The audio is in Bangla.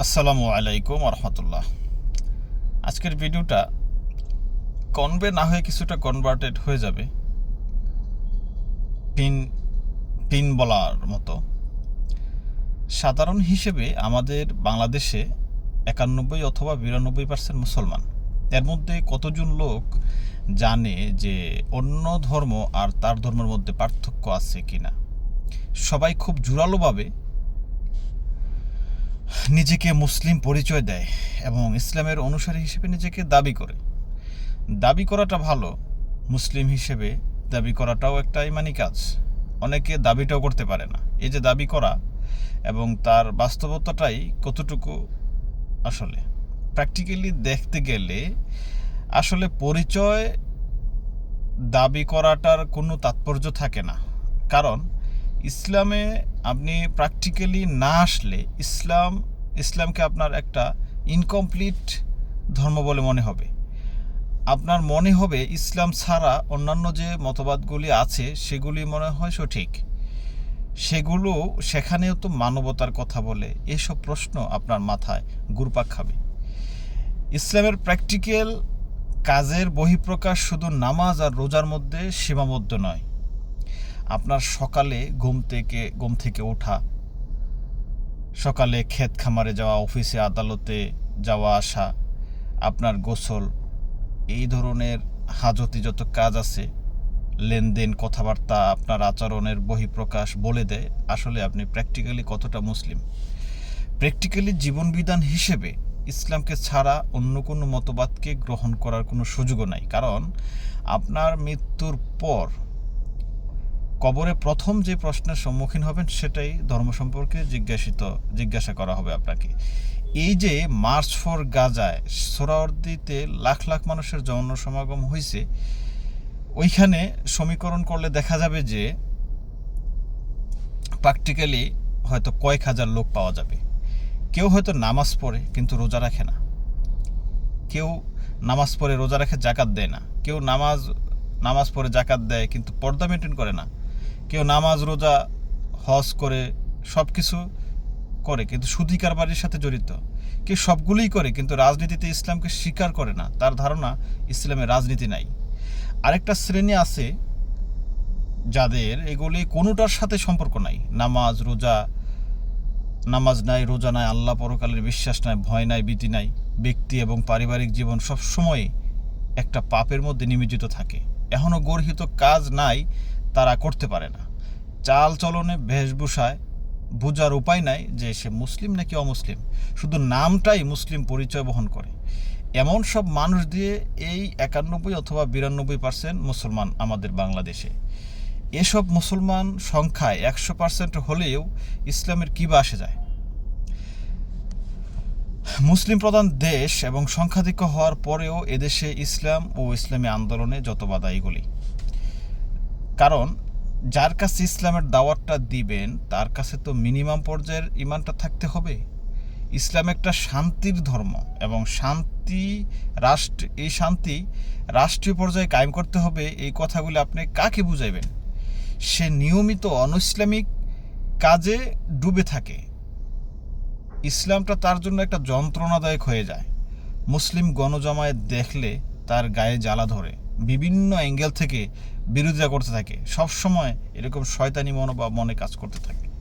আসসালামু আলাইকুম রহমতুল্লাহ আজকের ভিডিওটা কনভে না হয়ে কিছুটা কনভার্টেড হয়ে যাবে। পিন পিন বলার মতো। সাধারণ হিসেবে আমাদের বাংলাদেশে একানব্বই অথবা বিরানব্বই পার্সেন্ট মুসলমান। এর মধ্যে কতজন লোক জানে যে অন্য ধর্ম আর তার ধর্মের মধ্যে পার্থক্য আছে কিনা? সবাই খুব জোরালোভাবে নিজেকে মুসলিম পরিচয় দেয় এবং ইসলামের অনুসারী হিসেবে নিজেকে দাবি করে। দাবি করাটা ভালো, মুসলিম হিসেবে দাবি করাটাও একটা ইমানি কাজ। অনেকে দাবিটাও করতে পারে না। এই যে দাবি করা এবং তার বাস্তবতাটাই কতটুকু আসলে। প্র্যাকটিক্যালি দেখতে গেলে আসলে পরিচয় দাবি করাটার কোনো তাৎপর্য থাকে না। কারণ ইসলামে আপনি প্র্যাকটিক্যালি না আসলে ইসলাম ইসলামকে আপনার একটা ইনকমপ্লিট ধর্ম বলে মনে হবে। আপনার মনে হবে ইসলাম ছাড়া অন্যান্য যে মতবাদগুলি আছে, সেগুলি মনে হয় সঠিক। সেগুলো সেখানেও তো মানবতার কথা বলে, এসব প্রশ্ন আপনার মাথায় ঘুরপাক খাবে। ইসলামের প্র্যাকটিক্যাল কাজের বহিঃপ্রকাশ শুধু নামাজ আর রোজার মধ্যে সীমাবদ্ধ নয়। আপনার সকালে ঘুম থেকে ঘুম থেকে ওঠা সকালে ক্ষেত খামারে যাওয়া, অফিসে আদালতে যাওয়া আসা, আপনার গোসল, এই ধরনের হাজতি যত কাজ আছে, লেনদেন, কথাবার্তা, আপনার আচরণের বহিঃপ্রকাশ বলে দেয়, আসলে আপনি প্র্যাকটিক্যালি কতটা মুসলিম? প্র্যাকটিক্যালি জীবনবিধান হিসেবে ইসলামকে ছাড়া অন্য কোনো মতবাদকে গ্রহণ করার কোনো সুযোগও নাই। কারণ আপনার মৃত্যুর পর কবরে প্রথম যে প্রশ্নের সম্মুখীন হবেন সেটাই ধর্ম সম্পর্কে জিজ্ঞাসিত, জিজ্ঞাসা করা হবে আপনাকে। এই যে মার্চ ফর গাজায় সোরাওয়ার্দিতে লাখ লাখ মানুষের যৌন সমাগম হয়েছে ওইখানে সমীকরণ করলে দেখা যাবে যে প্র্যাকটিক্যালি হয়তো কয়েক হাজার লোক পাওয়া যাবে। কেউ হয়তো নামাজ পড়ে কিন্তু রোজা রাখে না। কেউ নামাজ পড়ে রোজা রাখে, জাকাত দেয় না। কেউ নামাজ নামাজ পড়ে জাকাত দেয় কিন্তু পর্দা মেনটেন করে না। কেউ নামাজ, রোজা, হজ করে সব কিছু করে, কিন্তু সুদী সাথে জড়িত। কেউ সবগুলোই করে, কিন্তু রাজনীতিতে ইসলামকে স্বীকার করে না। তার ধারণা ইসলামে রাজনীতি নাই। আরেকটা শ্রেণি আছে যাদের এগুলি কোনোটার সাথে সম্পর্ক নাই। নামাজ, রোজা, নামাজ নাই, রোজা নাই, আল্লাহ পরকালের বিশ্বাস নাই, ভয় নাই, ভীতি নাই। ব্যক্তি এবং পারিবারিক জীবন সব সময় একটা পাপের মধ্যে নিমজ্জিত থাকে। এখনও গর্হিত কাজ নাই তারা করতে পারে না। চাল চলনে বেশভূষায় বোঝার উপায় নাই যে সে মুসলিম নাকি অমুসলিম। শুধু নামটাই মুসলিম পরিচয় বহন করে। এমন সব মানুষ দিয়ে এই একানব্বই অথবা বিরানব্বই পার্সেন্ট মুসলমান আমাদের বাংলাদেশে। এসব মুসলমান সংখ্যায় একশো পার্সেন্ট হলেও ইসলামের কী বা আসে যায়। মুসলিম প্রধান দেশ এবং সংখ্যাধিক্য হওয়ার পরেও এদেশে ইসলাম ও ইসলামী আন্দোলনে যত বাধা এগুলি কারণ, যার কাছে ইসলামের দাওয়াতটা দিবেন, তার কাছে তো মিনিমাম পর্যায়ের ইমানটা থাকতে হবে। ইসলাম একটা শান্তির ধর্ম এবং শান্তি রাষ্ট্র এই শান্তি রাষ্ট্রীয় পর্যায়ে কায়েম করতে হবে, এই কথাগুলি আপনি কাকে বুঝাইবেন? সে নিয়মিত অনইসলামিক কাজে ডুবে থাকে। ইসলামটা তার জন্য একটা যন্ত্রণাদায়ক হয়ে যায়। মুসলিম গণজমায়েত দেখলে তার গায়ে জ্বালা ধরে। বিভিন্ন অ্যাঙ্গেল থেকে বিরোধিতা করতে থাকে। সবসময় এরকম শয়তানি মনোভাব মনে কাজ করতে থাকে।